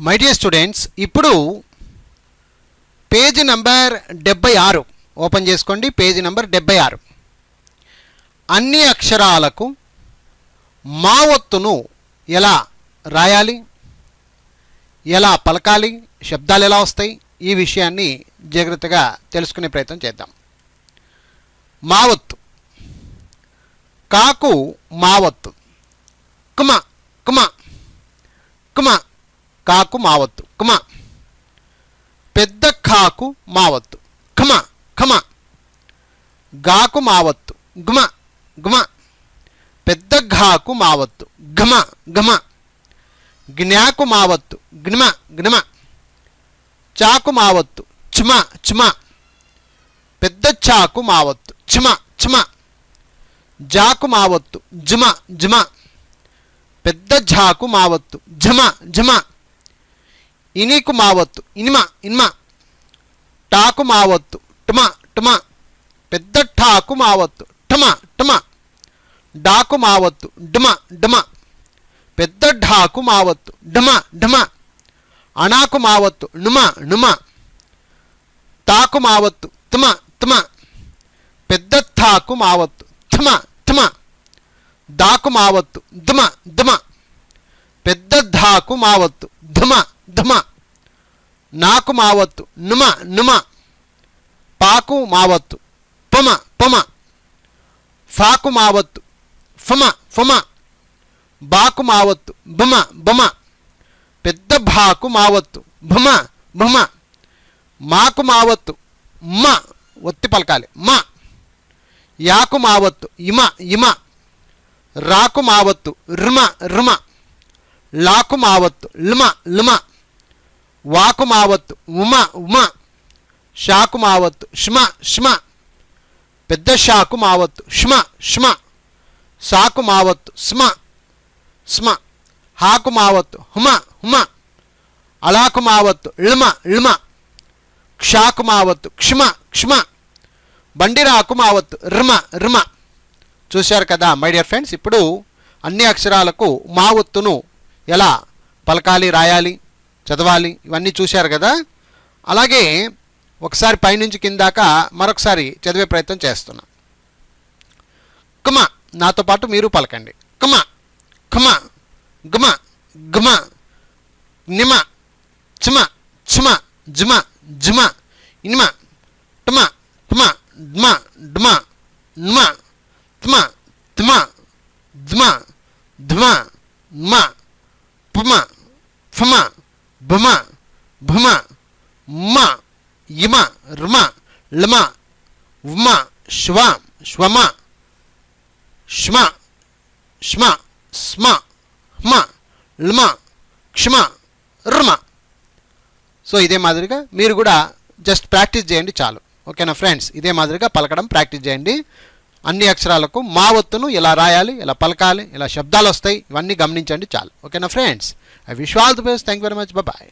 My dear students ఇప్పుడు page number డెబ్బై ఆరు. ఓపెన్ చేసుకోండి పేజీ నంబర్ డెబ్బై ఆరు. అన్ని అక్షరాలకు మా ఒత్తును ఎలా రాయాలి? ఎలా పలకాలి? శబ్దాలు ఎలా వస్తాయి? ఈ విషయాన్ని జాగ్రత్తగా తెలుసుకునే ప్రయత్నం చేద్దాం. మావత్తు కాకు మావత్తు కుమ కుమ కుమ. కాకు మావత్తు. కుమ. పెద్ద కాకు మావత్తు. ఖమ ఖమ గాకు మావత్తు. గుమ గుమ. పెద్ద ఘాకు మావత్తు. ఘమ ఘమ. జ్ఞాకు మావత్తు. గ్నిమ గ్నిమ చాకు మావత్తు. చుమ చుమ. పెద్ద చాకు మావత్తు. చుమ చుమ. జాకు మావత్తు. జుమ జుమ. పెద్ద ఝాకు మావత్తు. ఝమ ఝమ ఇనీకు మావత్తు. ఇనిమ ఇన్మ. టాకు మావత్తు. టుమ టుమ. పెద్ద ఠాకు మావత్తు. ఠమ ఠమ డాకు మావత్తు. డుమ డుమ. పెద్ద ఢాకు మావత్తు. ఢమ ఢమ అణాకు మావత్తు. నుమ నుమ తాకు మావత్తు. తుమ తుమ. పెద్ద థాకు మావత్తు. థమ థమ దాకు మావత్తు. దుమ దుమ. పెద్ద ధాకు మావత్తు. ధుమ ధుమ నాకు మావత్తు నుమ నుమ. పాకు మావత్తు పొమ పొమ. ఫాకు మావత్తు ఫమ ఫమ. బాకు మావత్తు బొమ బమ. పెద్ద భాకు మావత్తు భుమ భుమ. మాకు మావత్తు మ ఒత్తి పలకాలి. మ. యాకు మావత్తు ఇమ ఇమ. రాకు మావత్తు రుమ రుమ. లాకు మావత్తు లుమ లుమ. వాకు మావత్తు ఉమ ఉమ షాకు మావత్తు ష్మ ష్మ పెద్ద షాకు మావత్తు ష్మ ష్మ సాకు మావత్తు స్మ స్మ హాకు మావత్తు హుమ హుమ అలాకు మావత్తు ళమ ళమ క్షాకు మావత్తు క్షమ క్షమ బండిరాకు మావత్తు రుమ రుమ చూశారు కదా మై డియర్ ఫ్రెండ్స్ ఇప్పుడు అన్ని అక్షరాలకు మావత్తును ఎలా పలకాలి రాయాలి? చదవాలి ఇవన్నీ చూశారు కదా? అలాగే ఒకసారి పైనుంచి కిందాక మరొకసారి చదివే ప్రయత్నం చేస్తున్నా. కుమ నాతో పాటు మీరు పలకండి. కుమ కుమ గుమ గుమ నిమ చుమ చుమ జుమ జుమ ఇనిమ టుమ టుమ డ్మ డ్మ న్మ త్మ త్మ ధ్మ ధ్మ మ పుమ ఫమ భమ భమ మ ఇమ రుమ లమ ఉమ శ్వ శ్వమ ష్మ ష్మ స్మ హ్మ ల్మ క్ష్మ రుమ. సో ఇదే మాదిరిగా మీరు కూడా జస్ట్ ప్రాక్టీస్ చేయండి చాలు. ఓకేనా ఫ్రెండ్స్ ఇదే మాదిరిగా పలకడం ప్రాక్టీస్ చేయండి. అన్ని అక్షరాలకు మా ఒత్తును ఎలా రాయాలి ఇలా పలకాలి ఇలా శబ్దాలు వస్తాయి ఇవన్నీ గమనించండి చాలు. ఓకేనా friends I wish all the best thank very much bye